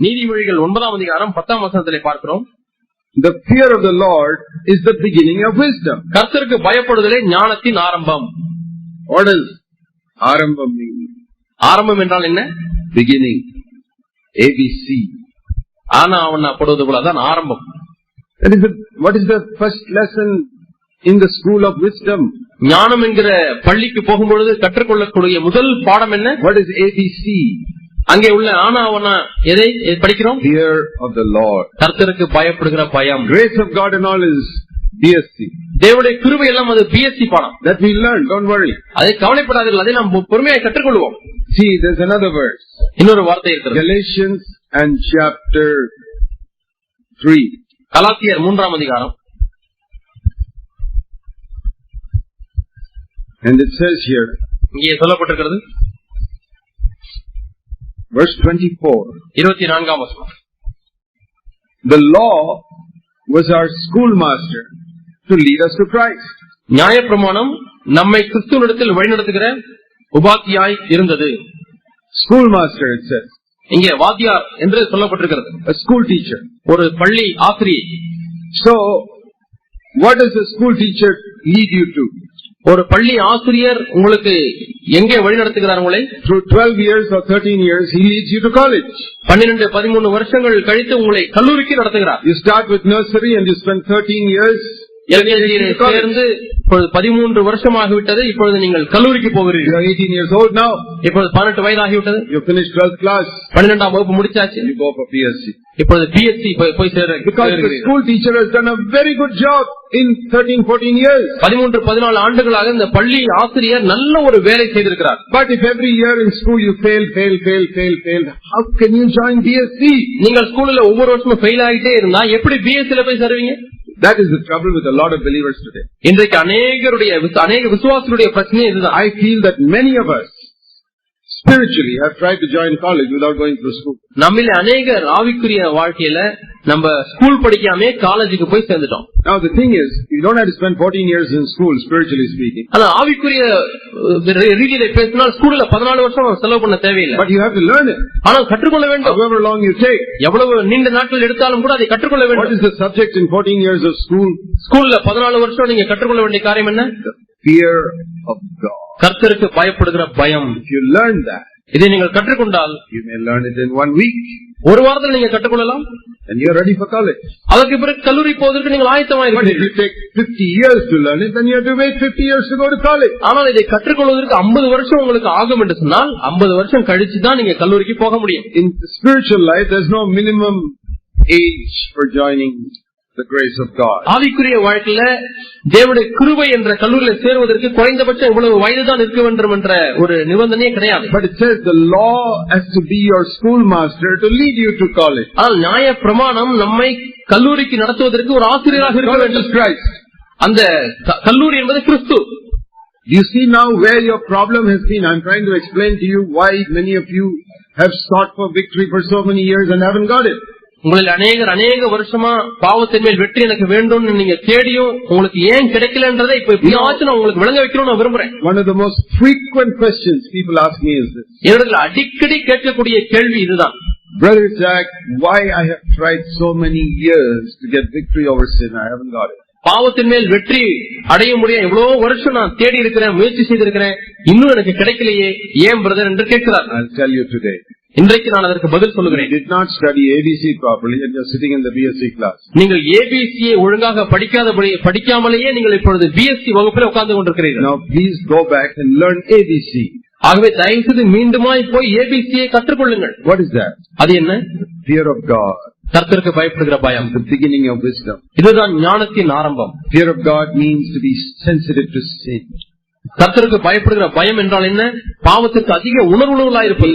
நீதிமொழிகள் ஒன்பதாம் அதிகாரம் பத்தாம் வசனத்திலே பார்க்கிறோம் The fear of the Lord is the beginning of wisdom. கர்த்தருக்கு பயப்படுதலே ஞானத்தின் ஆரம்பம் What Arambam mean? ஆரம்பம் என்றால் என்ன Beginning. ABC. ஆனா அவன் படுவது போலதான் ஆரம்பம் That is the, what is the first lesson in the school of wisdom? ஞானம் என்கிற பள்ளிக்கு போகும்பொழுது கற்றுக்கொள்ளக்கூடிய முதல் பாடம் என்ன What is ABC? அங்கே உள்ள ஆனா அவனா எதை படிக்கிறோம் Fear of the Lord. கர்த்தருக்கு பயப்படுகிற பயம் Grace of God and all is BSc. தேவனுடைய கிருபை எல்லாம் அது பிஎஸ்சி பாடம் That we learn, don't worry. அதை கவலைப்படாதீர்கள் அதை நாம் பொறுமையாக கற்றுக்கொள்வோம் See, there's another verse. இன்னொரு வார்த்தை இருக்கிறது Galatians and chapter 3. கலாத்தியர் மூன்றாம் அதிகாரம் And it says here, இங்கே சொல்லப்பட்டிருக்கிறது verse 24. இருபத்தி நான்காம் வசனம் The law was our schoolmaster to lead us to Christ. நியாயப்பிரமாணம் நம்மை கிறிஸ்துவனிடத்தில் வழிநடத்துகிற உபாத்தியாய் இருந்தது Schoolmaster, it says. இங்கே வாத்தியார் என்று சொல்லப்பட்டிருக்கிறது A school teacher. ஒரு பள்ளி ஆசிரியை So, what does a school teacher lead you to? ஒரு பள்ளி ஆசிரியர் உங்களுக்கு எங்கே வழிநடத்துகிறார் உங்களை Through 12 years or 13 years, he leads you to college. பன்னிரண்டு பதிமூணு வருஷங்கள் கழித்து உங்களை கல்லூரிக்கு நடத்துகிறார் You start with nursery and you spend 13 years. சேர்ந்து பதிமூன்று வருஷமாக விட்டது இப்பொழுது நீங்கள் கல்லூரிக்கு போகிறீர்கள் are 18 years old now. இப்பொழுது பதினெட்டு 12th class. பன்னிரெண்டாம் வகுப்பு முடிச்சாச்சு. இப்பொழுது பிஎஸ்சி போய் சேர Because the சேருகிறீர்கள். school teacher has done a very good job in 13, 14 years. பதிமூன்று பதினாலு ஆண்டுகளாக இந்த பள்ளி ஆசிரியர் நல்ல ஒரு வேலை செய்திருக்கிறார் But if every year in school you fail, fail, fail, fail, fail, how can you join BSc? நீங்கள் ஸ்கூல்ல ஒவ்வொரு வருஷமும் ஃபெயில் ஆகிட்டே இருந்தா எப்படி பிஎஸ்சில போய் சேருவீங்க That is the trouble with a lot of believers today. இன்றைக்கு அநேகருடைய விசு- அநேக விசுவாசிகளுடைய பிரச்சனை இதுதான் I feel that many of us spiritually have tried to join college without going through school. நம்மில அநேகர் ஆவிக்குரிய வாழ்க்கையில நம்ம ஸ்கூல் படிக்காமே காலேஜுக்கு போய் சேர்ந்துட்டோம் Now the thing is, you don't have to spend 14 years in school, spiritually speaking. ஆனா ஆவிக்குரிய அஹ், ரீ- ரீதியில பேசினால் ஸ்கூல்ல பதினாலு வருஷம் செலவு பண்ண தேவையில்லை But you have to learn it, ஆனால் கற்றுக்கொள்ள வேண்டும் however long you take. எவ்வளவு நீண்ட நாட்கள் எடுத்தாலும் கூட அதை கற்றுக்கொள்ள What வேண்டும் is the subject in 14 years of school? ஸ்கூல்ல பதினாலு வருஷம் நீங்க கற்றுக்கொள்ள வேண்டிய காரியம் என்ன The fear of God. கர்த்தருக்கு பயப்படுகிற பயம் you learn that, இதை நீங்கள் கற்றுக்கொண்டால் you may learn it in one week, ஒரு வாரத்தில் நீங்க கற்றுக்கொள்ளலாம் and you're ready for college. அதற்கு பிறகு கல்லூரி போவதற்கு நீங்கள் if ஆயத்தமாயிருக்கிறீர்கள் you take 50 years to learn it, then you have to wait 50 years to go to college. ஆனால் இதை கற்றுக்கொள்வதற்கு 50 வருஷம் உங்களுக்கு ஆகும் என்று சொன்னால் 50 வருஷம் கழிச்சு தான் நீங்க கல்லூரிக்கு போக முடியும் In spiritual life, there's no minimum age for joining the grace of God. ஆவிக்குரிய வாழ்க்கையில தேவனுடைய கிருபை என்ற கல்லூரியில சேருவதற்கு குறைந்தபட்சம் இவ்வளவு வயதுதான் இருக்க வேண்டும் என்ற ஒரு நிபந்தனையே கிடையாது But it says the law has to be your schoolmaster to lead you to college. ஆனால் நியாய பிரமாணம் நம்மை கல்லூரிக்கு நடத்துவதற்கு ஒரு ஆசிரியராக இருக்க College வேண்டும் is Christ. அந்த க- கல்லூரி என்பது கிறிஸ்து You see now where your problem has been. I'm trying to explain to you why many of you have sought for victory for so many years and haven't got it. உங்களில் அநேகர் அநேக வருஷமா பாவத்தின் மேல் வெற்றி எனக்கு வேண்டும்னு நீங்க தேடியும் உங்களுக்கு ஏன் கிடைக்கலன்றதை இப்ப எப்படியாச்சும் நான் உங்களுக்கு விளங்க வைக்கணும்னு நான் விரும்புறேன் One of the most frequent questions people ask me is this. என்னிடத்தில் அடிக்கடி கேட்கக்கூடிய கேள்வி இதுதான் Brother Jack, why I have tried so many years to get victory over sin, I haven't got it. பாவத்தின் மேல் வெற்றி அடைய முடிய எவ்வளவு வருஷம் நான் தேடி இருக்கிறேன் முயற்சி செய்திருக்கிறேன் இன்னும் எனக்கு கிடைக்கலையே ஏன் பிரதர் என்று கேட்கிறார் You. இன்றைக்கு நான் அதற்கு பதில் You சொல்லுகிறேன் did not study ABC properly and you're sitting in the BSc class. நீங்கள் ஏபிசியை ஒழுங்காக படிக்காதபடி படிக்காமலேயே நீங்கள் இப்பொழுது பிஎஸ்சி வகுப்பில் உட்கார்ந்து கொண்டிருக்கிறீர்கள் Now please go back and learn ABC. ஆகவே தயவு செய்து மீண்டுமாய் போய் ஏபிசியை கற்றுக்கொள்ளுங்கள் What is that? அது என்ன Fear of God. கர்த்தருக்கு பயப்படுகிற பயம் The beginning of wisdom. இதுதான் ஞானத்தின் ஆரம்பம் Fear of God means to be sensitive to sin. கர்த்தருக்கு பயப்படுகிற பயம் என்றால் என்ன பாவத்திற்கு அதிக உணர்வுள்ளவர்களாக இருப்பது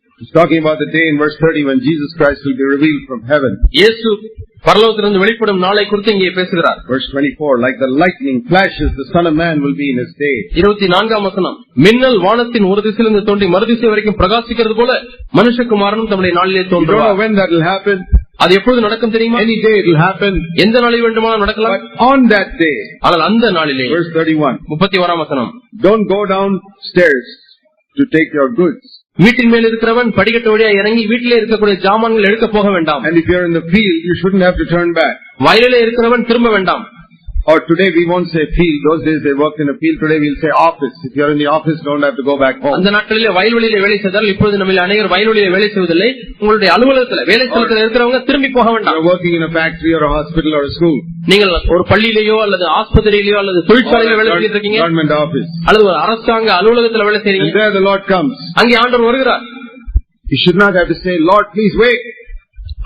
He's talking about the day in verse 30 when Jesus Christ will be revealed from heaven. இயேசு பரலோகத்திலிருந்து வெளிப்படும் நாளை குறித்து இங்கே பேசுகிறார் Verse 24, like the lightning flashes, the Son of Man will be in his day. இருபத்தி நான்காம் வசனம் மின்னல் வானத்தின் ஒரு திசையிலிருந்து தோன்றி மறுதிசை வரைக்கும் பிரகாசிக்கிறது போல மனுஷகுமாரனும் தம்முடைய நாளிலே You don't know தோன்றுவார் when that will happen. அது எப்பொழுது நடக்கும் தெரியுமா Any day it will happen. எந்த நாளில் வேண்டுமானாலும் நடக்கலாம் But on that day, ஆனால் அந்த நாளிலே verse 31, முப்பத்தி ஓராம் வசனம் don't go downstairs to take your goods. வீட்டின் மேல் இருக்கிறவன் படிக்கட்டு வழியா இறங்கி வீட்டிலே இருக்கக்கூடிய ஜாமான்கள் எடுக்க போக வேண்டாம் And if you're in the field, you shouldn't have to turn back. வயலிலே இருக்கிறவன் திரும்ப வேண்டாம் Or today we won't say field. Those days they worked in a field. Today we'll say office. If you're in the office, don't have to go back home. அந்த நாட்களிலே வயல்வெளியில வேலை செய்தால் இப்பொழுது நம்ம அநேகர் வயல்வெளியில வேலை செய்வதில்லை உங்களுடைய அலுவலகத்துல வேலை ஸ்தலத்தில் இருக்கிறவங்க திரும்பி போக வேண்டாம் You're working in a factory or a hospital or a school. நீங்கள் ஒரு பள்ளியிலேயோ அல்லது ஆஸ்பத்திரியிலேயோ அல்லது Or தொழிற்சாலையில a வேலை செய்யிட்டு இருக்கீங்க government office. அல்லது ஒரு அரசாங்க அலுவலகத்துல வேலை And செய்றீங்க there the Lord comes. அங்கே ஆண்டவர் வருகிறார் You should not have to say, Lord, please wait.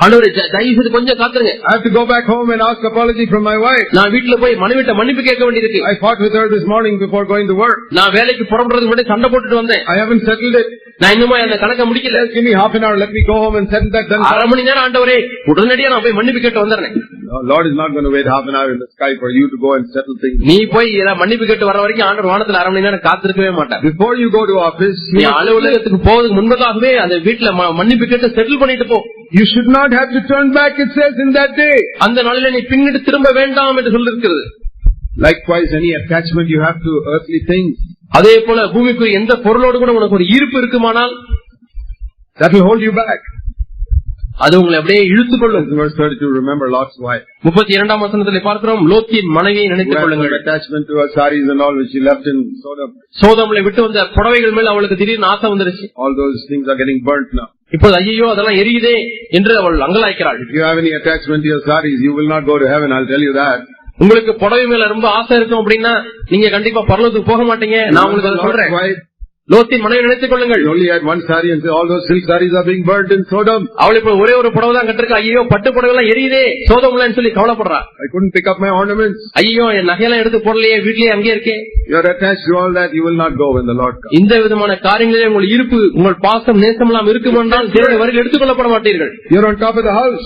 ஆண்டவர் தயவு செய்து கொஞ்சம் காத்துருங்க I have to go back home and ask apology from my wife. நான் வீட்டுல போய் மனைவிட்ட மன்னிப்பு கேட்க வேண்டியிருக்கு I fought with her this morning before going to work. நான் வேலைக்கு புறப்படுறதுக்கு முன்னாடி சண்டை போட்டுட்டு வந்தேன் I haven't settled it. நான் இன்னுமா அந்த கணக்க முடிக்கல Just give me half an hour. Let me go home and settle that. Then அரை மணி நேரம் ஆண்டவரே உடனடியா நான் போய் மன்னிப்பு கேட்டு வந்துடுறேன் No, Lord is not going to wait half an hour in the sky for you to go and settle things. நீ போய் மன்னிப்பு கேட்டு வர வரைக்கும் ஆண்டவர் வானத்துல அரை மணி நேரம் காத்திருக்கவே மாட்டார் Before you go to office, நீ அலுவலகத்துக்கு போவதுக்கு முன்பதாகவே அந்த வீட்டுல ம- மன்னிப்பு கேட்டு செட்டில் பண்ணிட்டு போ you should not have to turn back, it says in that day. அந்த நாளில நீ பின்னிட்டு திரும்ப வேண்டாம் என்று சொல்லிருக்கிறது Likewise, any attachment you have to earthly things, அதே போல பூமிக்கு எந்த பொருளோடு கூட உனக்கு ஒரு ஈர்ப்பு இருக்குமானால் that will hold you back. அது உங்களை அப்படியே இழுத்துக் கொள்ளும் In verse 32, remember Lot's wife. முப்பத்தி இரண்டாம் வசனத்தில் பார்க்கிறோம் லோத்தியின் மனைவியை நினைத்துக் கொள்ளுங்கள். சோதம்ல விட்டு வந்த புடவைகள் மேல் அவளுக்கு திடீர்னு ஆசை வந்துருச்சு All those things are getting burnt now. இப்போது ஐயோ அதெல்லாம் எரியுதே என்று அவள் அங்கலாய்க்கிறாள் If you have any attachment to your saris, you will not go to heaven, I'll tell you that. உங்களுக்கு புடவை மேல ரொம்ப ஆசை இருக்கும் அப்படின்னா நீங்க கண்டிப்பா பரலோகத்துக்கு போக மாட்டீங்க நான் உங்களுக்கு சொல்றேன் லோத்தின் மனைவி நினைத்துக் கொள்ளுங்கள் only had one sari and all those silk saris are being burnt in Sodom. அவள் இப்ப ஒரே ஒரு புடவை தான் கட்டிருக்கா ஐயோ பட்டு புடவை எல்லாம் எரியுதே சோதம்லன்னு சொல்லி கவலைப்படுறா I couldn't pick up my ornaments. ஐயோ என் நகையெல்லாம் எடுத்து போடலையே வீட்லயே அங்கேயே இருக்கே You're attached to all that, you will not go when the Lord comes. இந்த விதமான காரியங்களிலே உங்கள் இருப்பு உங்கள் பாசம் நேசம் எல்லாம் இருக்குமென்றால் தேவனுடைய வரையில் எடுத்துக்கொள்ளப்பட மாட்டீர்கள் You're on top of the house.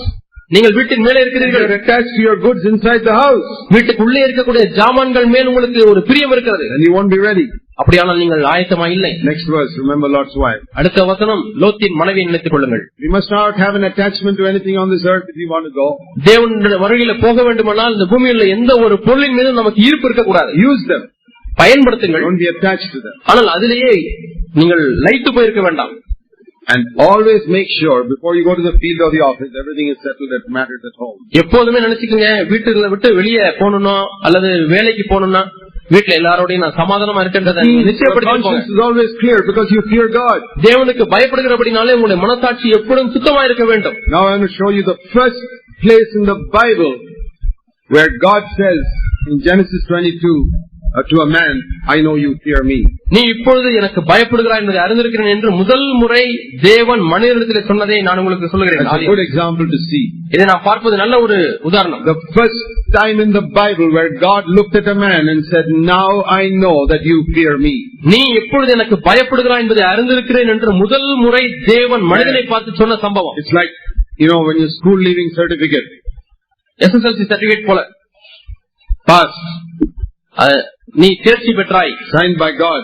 நீங்கள் வீட்டின் மேலே இருக்கிறீர்கள் attached to your goods inside the house. வீட்டுக்குள்ளே இருக்கக்கூடிய ஜாமான்கள் மேல் உங்களுக்கு ஒரு பிரியம் இருக்கிறது And you won't be ready. அப்படியானால் நீங்கள் ஆயத்தமா இல்லை Next verse, remember Lot's wife. அடுத்த வசனம் லோத்தின் மனைவியை நினைத்துக் கொள்ளுங்கள் We must not have an attachment to anything on this earth if we want to go. தேவனுடைய வருகையில போக வேண்டுமானால் இந்த பூமியில் எந்த ஒரு பொருளின் மீதும் நமக்கு ஈர்ப்பு. பயன்படுத்துங்கள் Don't be attached to them. ஆனால் அதிலேயே நீங்கள் லைத்து போயிருக்க வேண்டாம் And always make sure before you go to the field or the office, everything is settled that matters at home. எப்போதுமே நினைச்சுக்கோங்க வீட்டுல விட்டு வெளியே போகணும்னா அல்லது வேலைக்கு போகணும்னா வீட்டுல எல்லாரோடையும் நான் சமாதானமா இருக்கின்றத Your நிச்சயப்படுத்தி conscience is always clear because you fear God. தேவனுக்கு பயப்படுகிறபடினாலே உங்களுடைய மனசாட்சி எப்பொழுதும் சுத்தமா இருக்க வேண்டும் Now I want to show you the first place in the Bible where God says in Genesis 22 uh, to a man, I know you fear me. நீ இப்பொழுது எனக்கு பயப்படுகிறாய் என்பதை அறிந்திருக்கிறேன் என்று முதல் முறை தேவன் மனிதனிடத்தில் சொன்னதை நான் உங்களுக்கு That's a சொல்லுகிறேன் good example to see. இதை நான் பார்ப்பது நல்ல ஒரு உதாரணம் The first time in the Bible where God looked at a man and said, now I know that you fear me. நீ எப்பொழுது எனக்கு பயப்படுகிறாய் என்பதை அறிந்திருக்கிறேன் என்று முதல் முறை தேவன் மனிதனை பார்த்து சொன்ன சம்பவம் It's like, you know, when your school leaving certificate SSLC certificate போல passed, அஹ், நீ தேர்ச்சி பெற்றாய். Signed by God,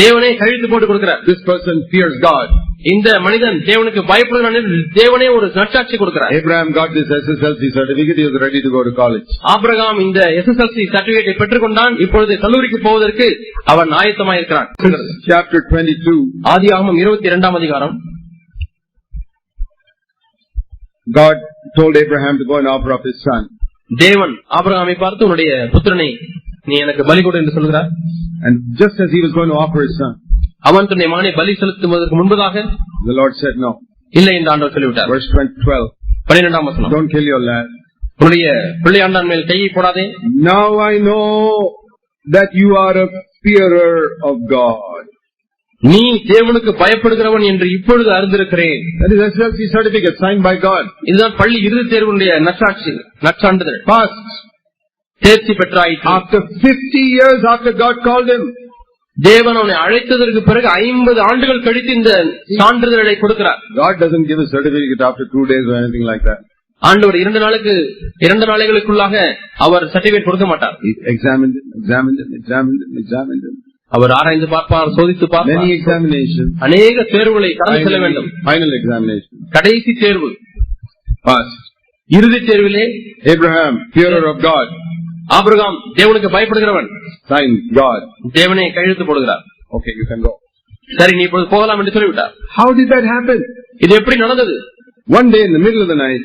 தேவனே கழித்து போட்டு கொடுக்கிறார். This person fears God. இந்த மனிதன் தேவனுக்கு பயப்படுகிறான் தேவனே ஒரு நற்சாட்சி கொடுக்கிறார். Abraham got this SSLC certificate, he was ready to go to college. Abraham இந்த எஸ்எஸ்எல்சி சர்டிபிகேட்டை பெற்றுக்கொண்டான். இப்பொழுது கல்லூரிக்கு போவதற்கு அவன் ஆயத்தமாயிருக்கிறான் Chapter 22, ஆதியாகமம் இருபத்தி இரண்டாம் அதிகாரம். God told Abraham to go and offer up his son. தேவன் ஆபிரகாமை பார்த்து உன்னுடைய புத்திரனை நீ எனக்கு பலி கொடு என்று சொல்கிறார் And just as he was going to offer his son, அவன் தன்னுடைய மகனை பலி செலுத்துவதற்கு முன்பதாக the Lord said no. இல்லை என்று ஆண்டவர் சொல்லிவிட்டார் Verse 20 12, பன்னிரெண்டாம் வசனம் don't kill your lad. உன்னுடைய பிள்ளையாண்டான் மேல் கையை போடாதே Now I know that you are a fearer of God. நீ தேவனுக்கு பயப்படுகிறவன் என்று இப்பொழுது அறிந்திருக்கிறேன் That is SSLC certificate signed by God. இதுதான் பள்ளி இறுதி தேர்வுடைய நற்சாட்சி நற்சான்றிதழ் Passed. தேர்ச்சி பெற்றாயிற்று After 50 years after God called him, தேவன் அவனை அழைத்ததற்கு பிறகு ஐம்பது ஆண்டுகள் கழித்து இந்த சான்றிதழை கொடுக்கிறார் God doesn't give a certificate after two days or anything like that. ஆண்டவர் இரண்டு நாளுக்கு இரண்டு நாளைகளுக்குள்ளாக அவர் சர்டிபிகேட் கொடுக்க மாட்டார் He examined him, examined him, examined him, examined him. அவர் ஆராய்ந்து பார்ப்பார் சோதித்து Many பார்ப்பார் examinations. அநேக தேர்வுகளை கடந்து செல்ல வேண்டும் Final, examination. கடைசி தேர்வு Passed. இறுதி தேர்விலே Abraham, fearer of God, Abraham தேவனுக்கு பயப்படுகிறவன். தேவனை கையெழுத்து போடுகிறார் Okay, you can go. சரி நீ இப்பொழுது போகலாம் என்று சொல்லிவிட்டார் How did that happen? இது எப்படி நடந்தது One day in the middle of the night,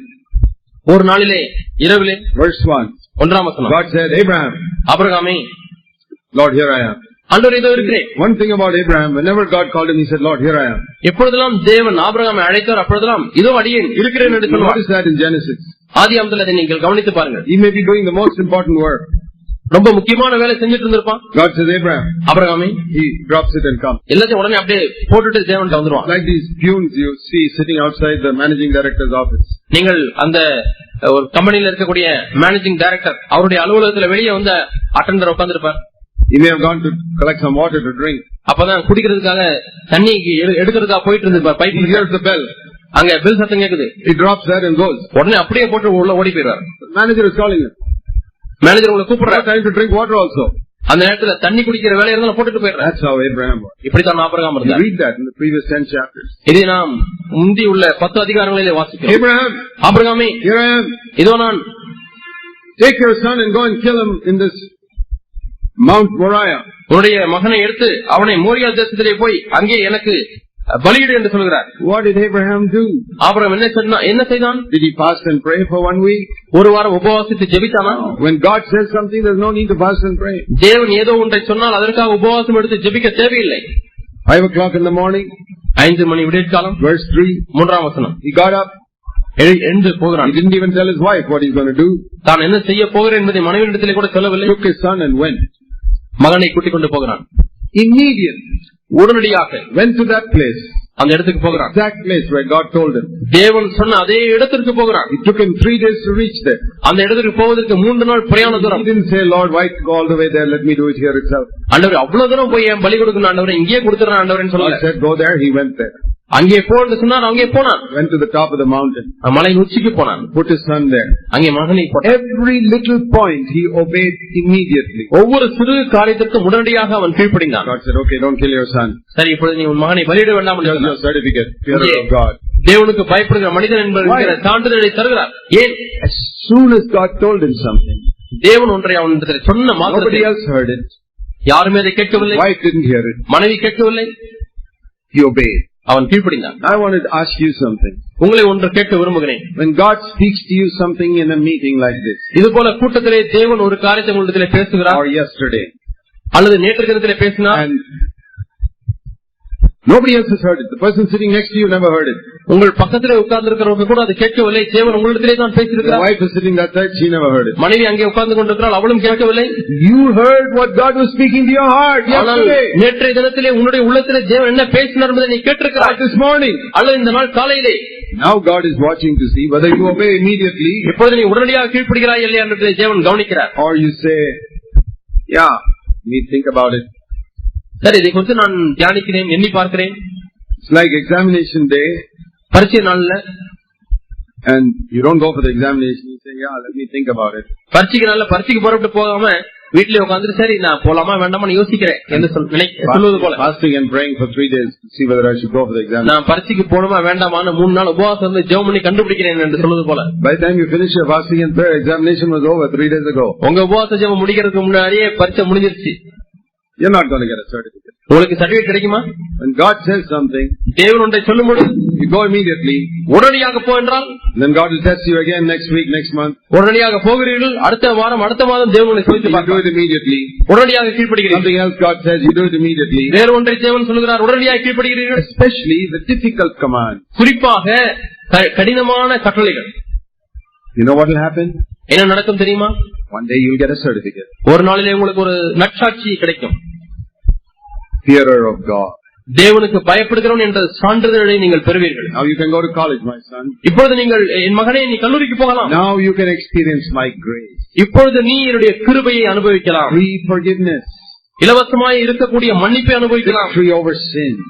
ஒரு நாளிலே இரவிலே verse 1, ஒன்றாம் வசனம் God said, Abraham, ஆபிரகாமே Lord, here I am. ஆண்டவர் இதோ இருக்கிறேன் One thing about Abraham, whenever God called him, he said, Lord, here I am. எப்பொழுதெல்லாம் தேவன் ஆபிரகாமை அழைத்தார் அப்பொழுதெல்லாம் இதோ அடியேன் இருக்கிறேன் என்று You சொல்லுவார் notice that in Genesis. ஆதி அமத்தில் அதை நீங்கள் கவனித்து பாருங்கள் He may be doing the most important work. ரொம்ப முக்கியமான வேலை செஞ்சுட்டு இருந்திருப்பான் God says, Abraham, ஆபிரகாமே he drops it and comes. எல்லாத்தையும் உடனே அப்படியே போட்டுட்டு தேவன்கிட்ட வந்துருவான் Like these peons you see sitting outside the managing director's office. நீங்கள் அந்த ஒரு கம்பெனில இருக்கக்கூடிய மேனேஜிங் டைரக்டர் அவருடைய அலுவலகத்துல வெளியே வந்து அட்டண்டர் உட்கார்ந்திருப்பார் He may have gone to collect some water to drink. அப்பதான் குடிக்கிறதுக்காக தண்ணி எடு- எடுக்கிறதுக்காக போயிட்டு இருந்திருப்பார் பைப் hears the bell. அங்க பில் சத்தம் கேக்குது He drops that and goes. உடனே அப்படியே போட்டு உள்ள ஓடி manager is calling him. Manager உங்களை கூப்பிடுறாரு time to drink water also. அந்த நேரத்துல தண்ணி குடிக்கிற வேலையை இருந்தாலும் போட்டுட்டு போயிடுறாரு how Abraham was. இப்படித்தான் ஆபரகாம் இருந்தார் read that in the previous ten chapters. இதை நாம் முந்தி உள்ள பத்து அதிகாரங்களிலே வாசிக்கிறோம் Abraham, ஆபிரகாமே am. இதோ நான் Take your son and go and kill him in this Mount Moriah. உன்னுடைய மகனை எடுத்து அவனை மோரியா தேசத்திலே போய் அங்கே எனக்கு பலியிடு என்று சொல்கிறார் What did Abraham do? Abraham என்ன சொன்னா என்ன செய்தான் Did he fast and pray for one week? ஒரு வாரம் உபவாசித்து ஜெபித்தானா When God says something, there's no need to fast and pray. தேவன் ஏதோ ஒன்றை சொன்னால் அதற்காக உபவாசம் எடுத்து ஜெபிக்க தேவையில்லை Five o'clock in the morning, ஐந்து மணி விடியற்காலம் verse three, மூன்றாம் வசனம் he got up. எழு- எழுந்து He போகிறான் didn't even tell his wife what he's going to do. தான் என்ன செய்ய போகிறேன் என்பதை மனைவியிடத்திலே கூட சொல்லவில்லை Took his son and went. மகனை கூட்டிக் கொண்டு போகிறான் Immediately உடனடியாக went to that place, அந்த இடத்துக்கு போகிறான் exact place where God told him. தேவன் சொன்ன அதே இடத்திற்கு போகிறான் It took him three days to reach there. அந்த இடத்துக்கு போவதற்கு மூன்று நாள் பிரயாண He தூரம் didn't say, Lord, why go all the way there? Let me do it here itself. ஆண்டவர் அவ்வளவு தூரம் போய் என் பலி கொடுக்கணும் ஆண்டவரை இங்கே கொடுத்துறேன் ஆண்டவரேன்னு God சொல்லல said, go there. He went there. அங்கே போன்னு சொன்னார் அங்கே போனான் Went to the top of the mountain. மலையின் உச்சிக்கு போனான் Put his son there. அங்கே மகனை போட்டான் Every little point he obeyed immediately. ஒவ்வொரு சிறு காரியத்திற்கும் உடனடியாக அவன் கீழ்ப்படிந்தான் God said, okay, don't kill your son. சரி இப்பொழுது நீ உன் மகனை பலியிட வேண்டாம் என்று Here's your சொன்னார். certificate. Fear Okay. of God. தேவனுக்கு பயப்படுகிற மனிதன் என்பது சான்றிதழை தருகிறார் ஏன் As soon as God told him something, தேவன் ஒன்றை அவன் சொன்ன nobody மாத்திரத்தில் else heard it. யாருமே அதை கேட்கவில்லை Wife didn't hear it. மனைவி கேட்கவில்லை He obeyed. அவன் கீழ்ப்படிந்தான் I wanted to ask you something. உங்களை ஒன்று கேட்க விரும்புகிறேன் When God speaks to you something in a meeting like this, இது போல கூட்டத்திலே தேவன் ஒரு காரியத்தை உங்களிடத்திலே பேசுகிறார் or yesterday, அல்லது நேற்று தினத்திலே பேசினார் and nobody else has heard it. The person sitting next to you never heard it. உங்கள் பக்கத்திலே உட்கார்ந்து இருக்கிறவங்க கூட அதை கேட்கவில்லை தேவன் உங்களிடத்திலே தான் The பேசியிருக்கிறார் wife is sitting that side, she never heard it. மனைவி அங்கே உட்கார்ந்து கொண்டிருக்கிறாள் அவளும் கேட்கவில்லை You heard what God was speaking to your heart ஆனால் yesterday, நேற்றைய தினத்திலே உன்னுடைய உள்ளத்திலே தேவன் என்ன பேசினார் என்பதை நீ or கேட்டிருக்கிறாய் this morning. அல்லது இந்த நாள் காலையிலே Now God is watching to see whether you obey immediately இப்பொழுது நீ உடனடியாக கீழ்ப்படுகிறாய் இல்லையா என்பதை தேவன் கவனிக்கிறார் or you say, yeah, me think about it. சரி இதை குறித்து நான் தியானிக்கிறேன் எண்ணி பார்க்கிறேன் like examination day பரீட்சை நாள்ல and you don't go for the examination. You say, yeah, let me think about it. பரீட்சைக்கு நாள்ல பரீட்சைக்கு புறப்பட்டு போகாம வீட்டிலே உட்காந்துட்டு சரி நான் போலாமா வேண்டாமான்னு யோசிக்கிறேன் என்று சொல்- நினை- சொல்வது போல Fasting and praying for three days to see whether I should go for the. நான் பரீட்சைக்கு போகணுமா வேண்டாமான்னு மூணு நாள் உபவாசம் இருந்து ஜெபம் பண்ணி கண்டுபிடிக்கிறேன் என்று சொல்வது போல By the time you finish your fasting and prayer, examination was over three days ago. உங்க உபவாச ஜெபம் முடிக்கிறதுக்கு முன்னாடியே பரீட்சை முடிஞ்சிருச்சு You're not going to get a certificate. உங்களுக்கு சர்டிபிகேட் கிடைக்குமா When God says something, தேவன் ஒன்றை சொல்லும்போது you go immediately. உடனடியாக போ என்றால் Then God will test you again next week, next month. உடனடியாக போகிறீர்கள் அடுத்த வாரம் அடுத்த மாதம் தேவன் உங்களை சோதித்து You do பார்ப்பார் it immediately. உடனடியாக கீழ்ப்படுகிறீர்கள் Something else God says, you do it immediately. வேறு ஒன்றை தேவன் சொல்லுகிறார் உடனடியாக கீழ்ப்படுகிறீர்கள் Especially the difficult command. குறிப்பாக க- கடினமான கட்டளைகள் You know what will happen? என்ன நடக்கும் தெரியுமா One day you'll get a certificate. ஒரு நாளிலே உங்களுக்கு ஒரு நற்சாட்சி கிடைக்கும் Fearer of God. தேவனுக்கு பயப்படுகிறவன் என்ற சான்றிதழை நீங்கள் பெறுவீர்கள் Now you can go to college, my son. இப்பொழுது நீங்கள் என் மகனே நீ கல்லூரிக்கு போகலாம் Now you can experience my grace. இப்பொழுது நீ என்னுடைய கிருபையை அனுபவிக்கலாம் Free forgiveness. இலவசமாய் இருக்கக்கூடிய மன்னிப்பை அனுபவிக்கலாம்.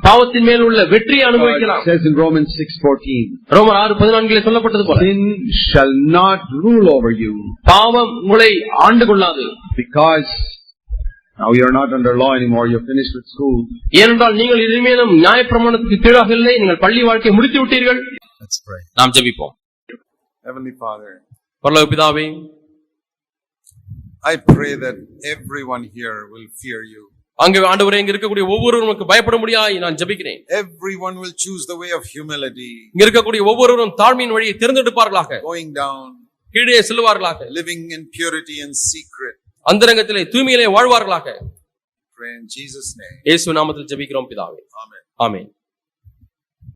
பாவத்தின் மேல் உள்ள வெற்றியை Uh, அனுபவிக்கலாம் it says in Romans 6:14, ரோமர் ஆறு பதினான்கிலே சொல்லப்பட்டது போல sin shall not rule over you பாவம் உங்களை ஆண்டு கொள்ளாது because now you're not under law anymore. You're finished with school. ஏனென்றால் நீங்கள் இனிமேலும் நியாயப்பிரமாணத்துக்கு கீழாக இல்லை நீங்கள் பள்ளி வாழ்க்கையை முடித்து விட்டீர்கள் Let's pray. நாம் ஜெபிப்போம் Heavenly Father, பரலோக பிதாவே I pray that everyone here will fear you. அங்கு ஆண்டவரே இங்க இருக்கக்கூடிய ஒவ்வொருவரும் பயப்பட முடியாய் நான் ஜெபிக்கிறேன் Everyone will choose the way of humility, இங்க இருக்கக்கூடிய ஒவ்வொருவரும் தாழ்மையின் வழியை தேர்ந்தெடுப்பார்களாக going down, கீழே செல்வார்களாக living in purity and secret. அந்தரங்கத்திலே தூய்மையிலே வாழ்வார்களாக Jesus' name. இயேசு நாமத்தில் ஜெபிக்கிறோம் பிதாவே Amen. ஆமென்